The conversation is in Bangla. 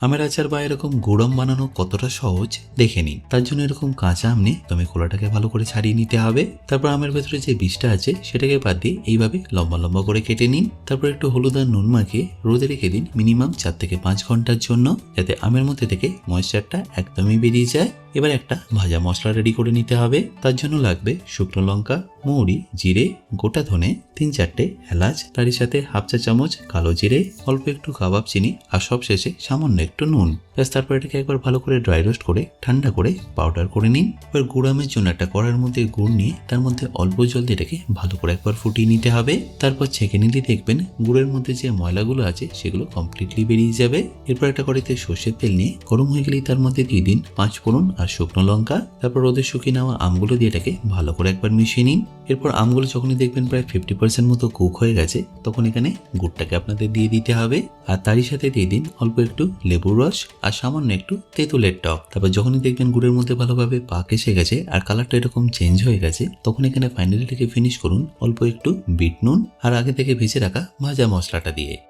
আমের আচার বা এরকম গুড়ম বানানো কতটা সহজ, দেখে নিন। তার জন্য এরকম কাঁচা আম নিয়ে তুমি খোলাটাকে ভালো করে ছাড়িয়ে নিতে হবে। তারপর আমের ভেতরে যে বীজটা আছে, সেটাকে বাদ দিয়ে এইভাবে লম্বা লম্বা করে কেটে নিন। তারপর একটু হলুদ আর নুন মাখিয়ে রোদে রেখে দিন মিনিমাম চার থেকে পাঁচ ঘণ্টার জন্য, যাতে আমের মধ্যে থেকে ময়েশ্চারটা একদমই বেরিয়ে যায়। এবার একটা ভাজা মশলা রেডি করে নিতে হবে। তার জন্য লাগবে শুকনো লঙ্কা, মৌরি, জিরে, গোটা ধনে, তিন চারটে এলাচ, তারই সাথে হাফ চা চামচ কালো জিরে, অল্প একটু কাবাব চিনি, আর সব শেষে সামান্য একটু নুন ব্যাস, তারপর এটাকে একবার ভালো করে ড্রাই রোস্ট করে, ঠান্ডা করে পাউডার করে নিন। এবার গুড়ামের জন্য একটা কড়ার মধ্যে গুড় নিয়ে তার মধ্যে অল্প জল দিয়ে এটাকে ভালো করে একবার ফুটিয়ে নিতে হবে। তারপর ছেঁকে নিলে দেখবেন গুড়ের মধ্যে যে ময়লাগুলো আছে সেগুলো কমপ্লিটলি বেরিয়ে যাবে। এরপর একটা কড়াইতে সর্ষের তেল নিয়ে গরম হয়ে গেলেই তার মধ্যে দিয়ে দিন পাঁচ ফোড়ন আর শুকনো লঙ্কা। তারপর রোদে শুকিয়ে নেওয়া আমগুলো দিয়ে এটাকে ভালো করে একবার মিশিয়ে নিন। এরপর আমগুলো যখনই দেখবেন প্রায় ফিফটি পার্সেন্ট মতো কুক হয়ে গেছে, তখন এখানে গুড়টাকে আপনাদের দিয়ে দিতে হবে। আর তারই সাথে দিয়ে দিন অল্প একটু লেবুর রস আর সামান্য একটু তেঁতুলের টক। তারপর যখনই দেখবেন গুড়ের মধ্যে ভালোভাবে পাক এসে গেছে আর কালারটা এরকম চেঞ্জ হয়ে গেছে, তখন এখানে ফাইনালি থেকে ফিনিশ করুন। অল্প একটু বিট নুন আর আগে থেকে ভেজে রাখা ভাজা মশলাটা দিয়ে।